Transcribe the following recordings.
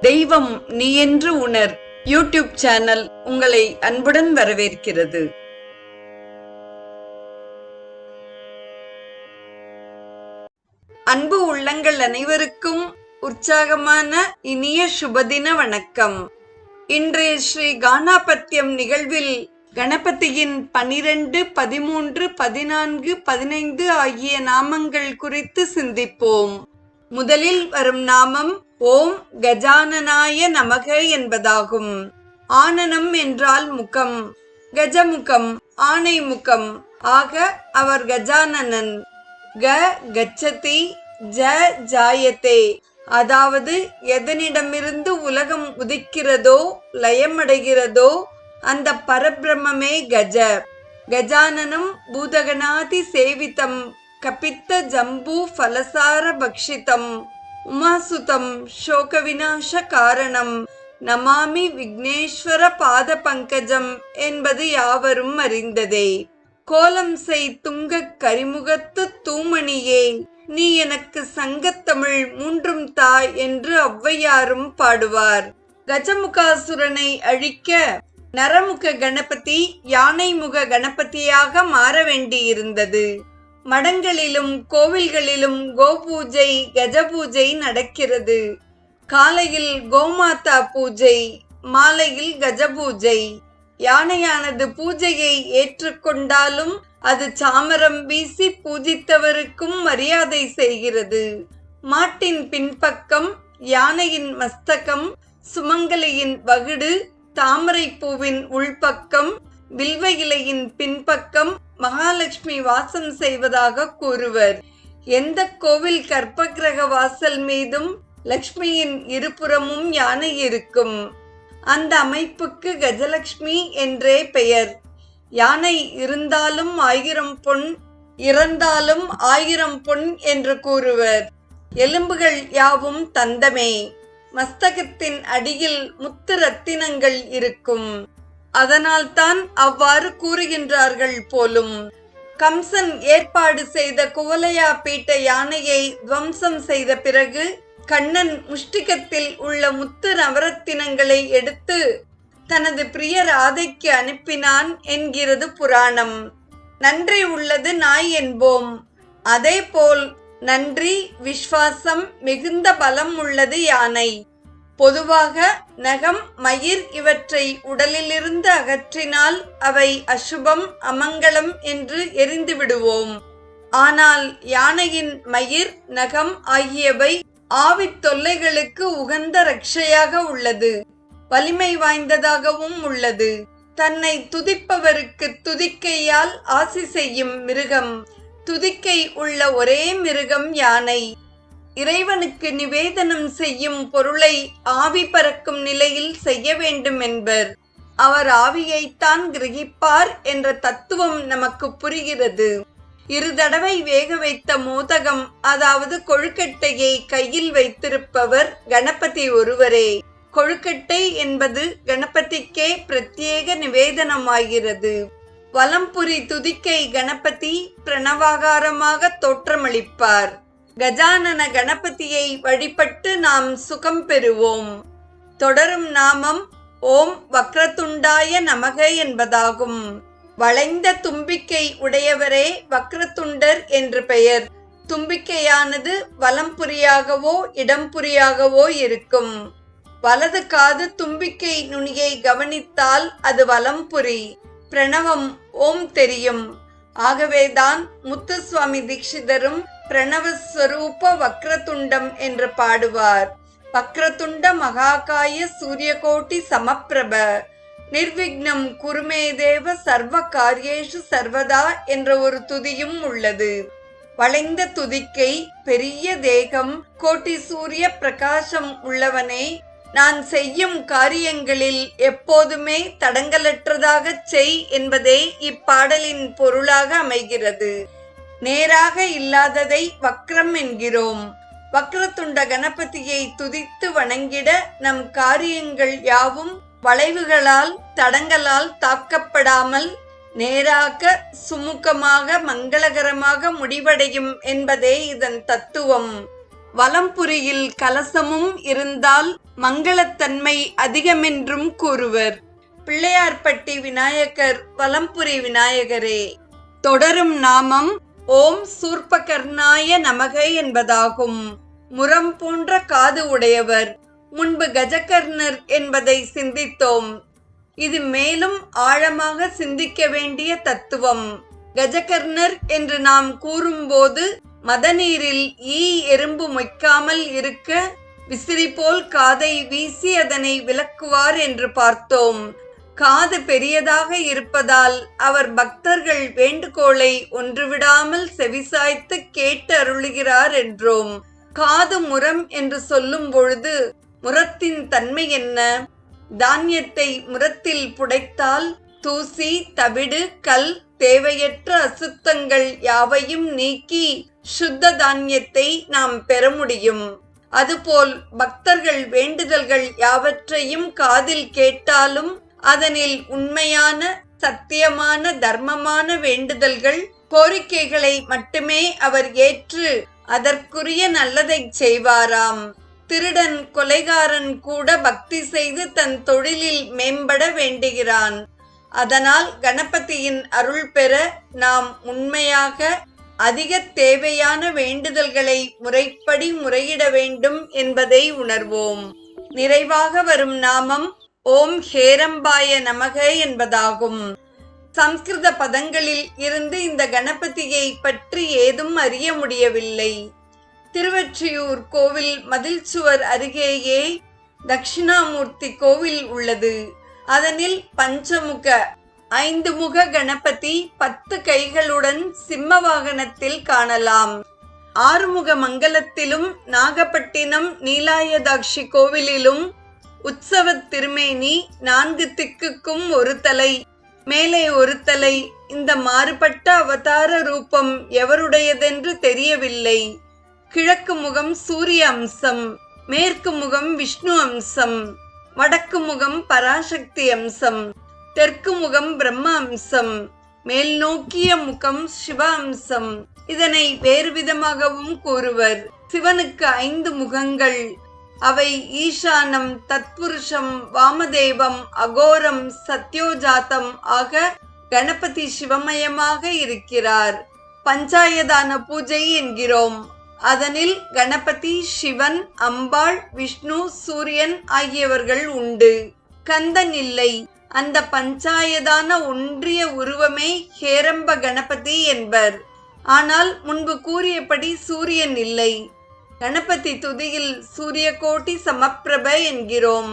தெய்வம் நீ என்று உணர். யூடியூப் சேனல் உங்களை அன்புடன் வரவேற்கிறது. அன்பு உள்ளங்கள் அனைவருக்கும் உற்சாகமான இனிய சுபதின வணக்கம். இன்றைய ஸ்ரீ கானாபத்தியம் நிகழ்வில் கணபதியின் பனிரெண்டு பதிமூன்று பதினான்கு பதினைந்து ஆகிய நாமங்கள் குறித்து சிந்திப்போம். முதலில் வரும் நாமம் ஓம் கஜானனாய நமக என்பதாகும். ஆனனம் என்றால் முகம் கஜமுகம் ஆனை முகம். ஆக அவர் கஜானனன். க கச்சதி ஜ ஜாயத்தே. அதாவது எதனிடமிருந்து உலகம் உதிக்கிறதோ லயமடைகிறதோ அந்த பரபிரம்மே கஜ. கஜானனம் பூதகணாதி சேவிதம் கபித்த ஜம்பு ஃபலசார பக்ஷிதம். உமாசுதம் சோக விநாச காரணம் நமாமி விக்னேஸ்வர பாத பங்கஜம் என்பது யாவரும் அறிந்ததே. கோலம் செய் துங்க கரிமுகத்து தூமணியே. நீ எனக்கு சங்கத்தமிழ் மூன்றும் தா என்று ஔவையாரும் பாடுவார். கஜமுகாசுரனை அழிக்க நரமுக கணபதி யானை முக கணபதியாக மாற வேண்டியிருந்தது. மடங்களிலும் கோவில்களிலும் கோபூஜை கஜபூஜை நடக்கிறது. காலையில் கோமாதா பூஜை மாலையில் கஜபூஜை. யானையானது பூஜையை ஏற்றுக்கொண்டாலும் அது சாமரம் வீசி பூஜித்தவருக்கும் மரியாதை செய்கிறது. மாட்டின் பின்பக்கம் யானையின் மஸ்தகம் சுமங்கலியின் வகுடு தாமரை பூவின் உள்பக்கம் வில்வ இலையின் பின்பக்கம் மகாலட்சுமி வாசம் செய்வதாக கூறுவர். எந்த கோவில் கற்பகிரக வாசல் மீதும் லக்ஷ்மியின் இருபுறமும் யானை இருக்கும். அந்த அமைப்புக்கு கஜலட்சுமி என்றே பெயர். யானை இருந்தாலும் ஆயிரம் பொன் இறந்தாலும் ஆயிரம் பொன் என்று கூறுவர். எலும்புகள் யாவும் தந்தமே. மஸ்தகத்தின் அடியில் முத்து ரத்தினங்கள் இருக்கும். அதனால்தான் அவ்வாறு கூறுகின்றார்கள் போலும். கம்சன் ஏற்பாடு செய்த குவலையா பீட்ட யானையை துவம்சம் செய்த பிறகு கண்ணன் முஷ்டிகத்தில் உள்ள முத்து நவரத்தினங்களை எடுத்து தனது பிரிய ராதைக்கு அனுப்பினான் என்கிறது புராணம். நன்றி உள்ளது நாய் என்போம். அதேபோல் நன்றி விஸ்வாசம் மிகுந்த பலம் உள்ளது யானை. பொதுவாக நகம் மயிர் இவற்றை உடலிலிருந்து அகற்றினால் அவை அசுபம் அமங்கலம் என்று எரிந்துவிடுவோம் ஆனால் யானையின் மயிர் நகம் ஆகியவை ஆவித் தொல்லைகளுக்கு உகந்த ரட்சையாக உள்ளது. வலிமை வாய்ந்ததாகவும் உள்ளது. தன்னை துதிப்பவருக்கு துதிக்கையால் ஆசி செய்யும் மிருகம். துதிக்கை உள்ள ஒரே மிருகம் யானை. இறைவனுக்கு நிவேதனம் செய்யும் பொருளை ஆவி பறக்கும் நிலையில் செய்ய வேண்டும் என்பர். அவர் ஆவியைத்தான் கிரகிப்பார் என்ற தத்துவம் நமக்கு புரிகிறது. இரு தடவை வேக வைத்த மோதகம் அதாவது கொழுக்கட்டையை கையில் வைத்திருப்பவர் கணபதி ஒருவரே. கொழுக்கட்டை என்பது கணபதிக்கே பிரத்யேக நிவேதனமாகிறது. வலம்புரி துதிக்கை கணபதி பிரணவாகாரமாக தோற்றமளிப்பார். கஜானன கணபதியை வழிபட்டு நாம் சுகம் பெறுவோம். தொடரும் நாமம் ஓம் வக்ரதுண்டாய நமக என்பதாகும். வளைந்த தும்பிக்கை உடையவரே வக்ரதுண்டர் என்று பெயர். தும்பிக்கையானது வலம்புரியாகவோ இடம்புரியாகவோ இருக்கும். வலது காது தும்பிக்கை நுனியை கவனித்தால் அது வலம்புரி பிரணவம் ஓம் தெரியும். ஆகவேதான் முத்துசுவாமி தீட்சிதரும் பிரணவஸ்வரூப வக்ரதுண்டம் என்று பாடுவார். வக்ரதுண்ட மகாகாய சூரியகோட்டி சமப்பிரப. நிர்விக்னம் குருமேதேவ சர்வ காரியேஷு சர்வதா என்ற ஒரு துதியும் உள்ளது. வளைந்த துதிக்கை பெரிய தேகம் கோட்டி சூரிய பிரகாசம் உள்ளவனே நான் செய்யும் காரியங்களில் எப்போதுமே தடங்கலற்றதாகச் செய் என்பதே இப்பாடலின் பொருளாக அமைகிறது. நேராக இல்லாததை வக்ரம் என்கிறோம். வக்ரத்துண்ட கணபதியை துதித்து வணங்கிட நம் காரியங்கள் யாவும் வளைவுகளால் தடங்களால் தாக்கப்படாமல் நேராக சுமுகமாக மங்களகரமாக முடிவடையும் என்பதே இதன் தத்துவம். வலம்புரியில் கலசமும் இருந்தால் மங்களத்தன்மை அதிகமென்றும் கூறுவர். பிள்ளையார்பட்டி விநாயகர் வலம்புரி விநாயகரே. தொடரும் நாமம் ஓம் சூர்பகர்ணாய நமகை என்பதாகும். முரம் போன்ற காது உடையவர் முன்பு கஜகர்ணர் என்பதை சிந்தித்தோம். இது மேலும் ஆழமாக சிந்திக்க வேண்டிய தத்துவம். கஜகர்ணர் என்று நாம் கூறும்போது மதநீரில் ஈ எறும்பு மொய்க்காமல் இருக்க விசிறி போல் காதை வீசி அதனை விளக்குவார் என்று பார்த்தோம். காது பெரியதாக இருப்பதால் அவர் பக்தர்கள் வேண்டுகோளை ஒன்றுவிடாமல் செவிசாய்த்து கேட்டு அருளுகிறார் என்றோம் காது முரம் என்று சொல்லும் பொழுது முரத்தின் தன்மை என்ன? தானியத்தை முரத்தில் புடைத்தால் தூசி தவிடு கல் தேவையற்ற அசுத்தங்கள் யாவையும் நீக்கி சுத்த தானியத்தை நாம் பெற முடியும். அதுபோல் பக்தர்கள் வேண்டுதல்கள் யாவற்றையும் காதில் கேட்டாலும் அதனில் உண்மையான சத்தியமான தர்மமான வேண்டுதல்கள் கோரிக்கைகளை மட்டுமே அவர் ஏற்று அதற்குரிய நல்லதை செய்வாராம். திருடன் கொலைகாரன் கூட பக்தி செய்து தன் தொழிலில் மேம்பட வேண்டுகிறான். அதனால் கணபதியின் அருள் பெற நாம் உண்மையாக அதிக தேவையான வேண்டுதல்களை முறைப்படி முறையிட வேண்டும் என்பதை உணர்வோம். நிறைவாக வரும் நாமம் ஓம் ஹேரம்பாய நமக என்பதாகும். சம்ஸ்கிருத பதங்களில் இருந்து இந்த கணபதியை பற்றி ஏதும் அறிய முடியவில்லை. திருவற்றியூர் கோவில் மதில் சுவர் அருகேயே தட்சிணாமூர்த்தி கோவில் உள்ளது. அதனில் பஞ்சமுக ஐந்து முக கணபதி பத்து கைகளுடன் சிம்ம வாகனத்தில் காணலாம். ஆறுமுக மங்கலத்திலும் நாகப்பட்டினம் நீலாயதாட்சி கோவிலிலும் உற்சவத் திருமேனி நான்கு திக்குக்கும் ஒரு தலை. மேலே ஒரு தலை. இந்த மாறுபட்ட அவதார ரூபம் எவருடையதென்று தெரியவில்லை. கிழக்கு முகம் சூரிய அம்சம். மேற்கு முகம் விஷ்ணு அம்சம். வடக்கு முகம் பராசக்தி அம்சம். தெற்கு முகம் பிரம்ம அம்சம். மேல் நோக்கிய முகம் சிவ அம்சம். இதனை வேறு விதமாகவும் கூறுவர். சிவனுக்கு ஐந்து முகங்கள். அவை ஈசானம் தத்புருஷம் வாமதேவம் அகோரம் சத்யோஜாத்தம் ஆக கணபதி சிவமயமாக இருக்கிறார். பஞ்சாயதான பூஜை என்கிறோம். அதனில் கணபதி சிவன் அம்பாள் விஷ்ணு சூரியன் ஆகியவர்கள் உண்டு. கந்தன் இல்லை. அந்த பஞ்சாயதான ஒன்றிய உருவமே ஹேரம்ப கணபதி என்பர். ஆனால் முன்பு கூறியபடி சூரியன் இல்லை. கணபதி துதியில் சூரியகோட்டி சமப்பிரப என்கிறோம்.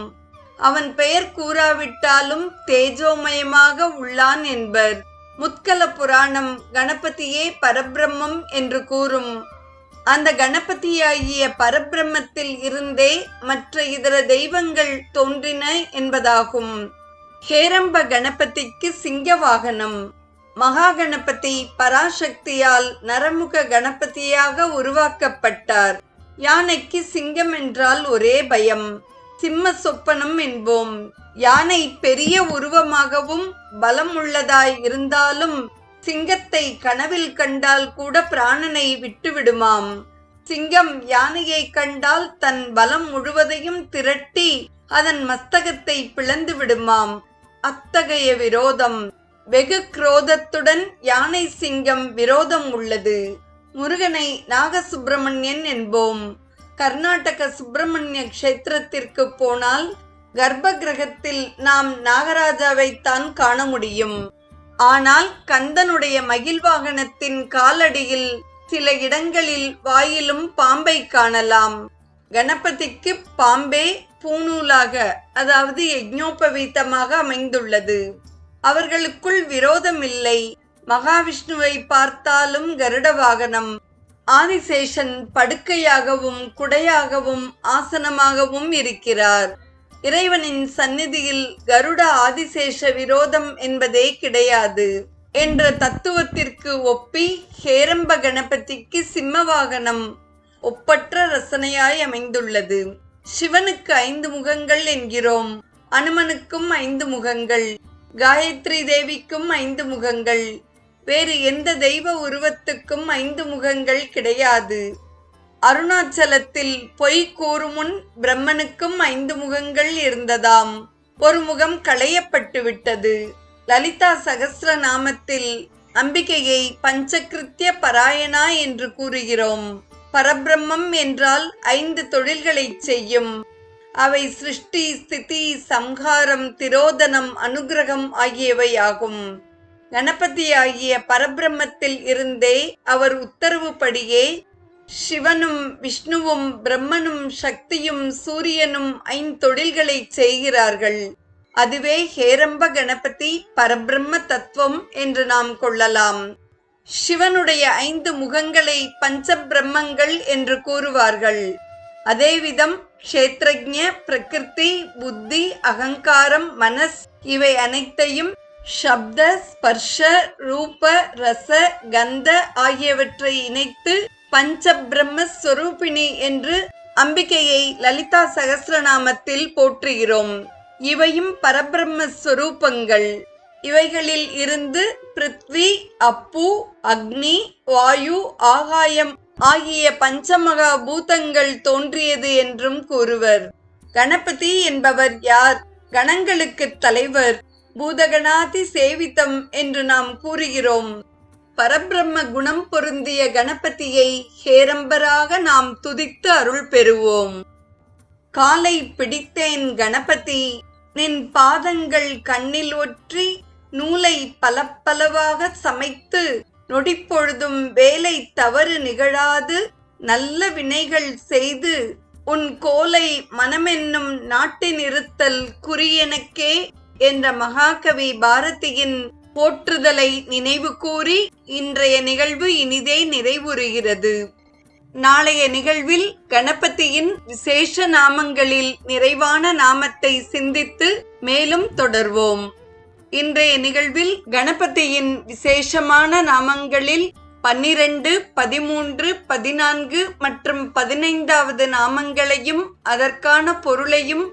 அவன் பெயர் கூறாவிட்டாலும் தேஜோமயமாக உள்ளான் என்பர். முத்கல புராணம் கணபதியே பரபிரம்மம் என்று கூறும். அந்த கணபதியாகிய பரபிரம்மத்தில் இருந்தே மற்ற இதர தெய்வங்கள் தோன்றின என்பதாகும். ஹேரம்ப கணபதிக்கு சிங்க வாகனம் மகா கணபதி பராசக்தியால் நரமுக கணபதியாக உருவாக்கப்பட்டார். யானைக்கு சிங்கம் என்றால் ஒரே பயம். சிம்ம சொப்பனம் என்போம். யானை பெரிய உருவமாகவும் பலம் உள்ளதாய் இருந்தாலும் சிங்கத்தை கனவில் கண்டால் கூட பிராணனை விட்டுவிடுமாம். சிங்கம் யானையை கண்டால் தன் பலம் முழுவதையும் திரட்டி அதன் மஸ்தகத்தை பிளந்து விடுமாம். அத்தகைய விரோதம். வெகு குரோதத்துடன் யானை சிங்கம் விரோதம் உள்ளது. முருகனை நாகசுப்பிரமணியன் என்போம். கர்நாடக சுப்பிரமணிய க்ஷேத்திரத்திற்கு போனால் கர்ப்ப கிரகத்தில் நாம் நாகராஜாவைத்தான் காண முடியும். ஆனால் கந்தனுடைய மகிழ் வாகனத்தின் காலடியில் சில இடங்களில் வாயிலும் பாம்பை காணலாம். கணபதிக்கு பாம்பே பூணூலாக அதாவது யஜ்ஞோபவீதமாக அமைந்துள்ளது. அவர்களுக்குள் விரோதம் இல்லை மகாவிஷ்ணுவை பார்த்தாலும் கருட வாகனம். ஆதிசேஷன் படுக்கையாகவும் குடையாகவும் ஆசனமாகவும் இருக்கிறார். இறைவனின் சந்நிதியில் கருட ஆதிசேஷ விரோதம் என்பதே கிடையாது. என்ற தத்துவத்திற்கு ஒப்பி ஹேரம்ப கணபதிக்கு சிம்ம வாகனம் ஒப்பற்ற ரசனையாய் அமைந்துள்ளது. சிவனுக்கு ஐந்து முகங்கள் என்கிறோம். அனுமனுக்கும் ஐந்து முகங்கள். காயத்ரி தேவிக்கும் ஐந்து முகங்கள். வேறு எந்த தெய்வ உருவத்துக்கும் ஐந்து முகங்கள் கிடையாது. அருணாச்சலத்தில் பொய் கூறுமுன் பிரம்மனுக்கும் ஐந்து முகங்கள் இருந்ததாம். ஒரு முகம் களையப்பட்டு விட்டது. லலிதா சகஸ்ர நாமத்தில் அம்பிகையை பஞ்சகிருத்திய பராயணா என்று கூறுகிறோம். பரபிரம்மம் என்றால் ஐந்து தொழில்களை செய்யும். அவை சிருஷ்டி ஸ்திதி சம்ஹாரம் திரோதனம் அனுகிரகம் ஆகியவை ஆகும் கணபதியாகிய பரபிரம்மத்தில் இருந்தே அவர் உத்தரவுப்படியே சிவனும் விஷ்ணுவும் பிரம்மனும் சக்தியும் சூரியனும் ஐந்தொழில்களை செய்கிறார்கள். அதுவே ஹேரம்ப கணபதி பரபிரம்ம தத்துவம் என்று நாம் கொள்ளலாம். சிவனுடைய ஐந்து முகங்களை பஞ்ச பிரம்மங்கள் என்று கூறுவார்கள். அதேவிதம் க்ஷேத்ரஜ்ய பிரகிருதி புத்தி அகங்காரம் மனஸ் இவை அனைத்தையும் சப்த ஸ்பர்ஷ ரூப ரச கந்த ஆகியவற்றை இணைத்து பஞ்ச பிரம்மஸ்வரூபிணி என்று அம்பிகையை லலிதா சகசிரநாமத்தில் போற்றுகிறோம். இவையும் பரபிரம்ம ஸ்வரூபங்கள். இவைகளில் இருந்து பிருத்வி அப்பு அக்னி வாயு ஆகாயம் ஆகிய பஞ்சமகா பூதங்கள் தோன்றியது என்றும் கூறுவர். கணபதி என்பவர் யார்? கணங்களுக்கு தலைவர். பூதகணாதி சேவிதம் என்று நாம் கூறுகிறோம். பரபிரம்ம குணம் பொருந்திய கணபதியை ஹேரம்பராக நாம் துதித்து அருள் பெறுவோம். காலை பிடித்தேன் கணபதி நின் பாதங்கள் கண்ணில் ஒற்றி நூலை பலப்பலவாக சமைத்து நொடிப்பொழுதும் வேலை தவறு நிகழாது நல்ல வினைகள் செய்து உன் கோலை மனமென்னும் நாட்டினிருத்தல் குறியெனக்கே என்ற மகாகவி பாரதியின் போற்றுதலை நினைவு கூறி இன்றைய நிகழ்வு இனிதே நிறைவுறுகிறது. நாளைய நிகழ்வில் கணபதியின் விசேஷ நாமங்களில் நிறைவான நாமத்தை சிந்தித்து மேலும் தொடர்வோம். இன்றைய நிகழ்வில் கணபதியின் விசேஷமான நாமங்களில் பன்னிரண்டு பதிமூன்று பதினான்கு மற்றும் பதினைந்தாவது நாமங்களையும் அதற்கான பொருளையும்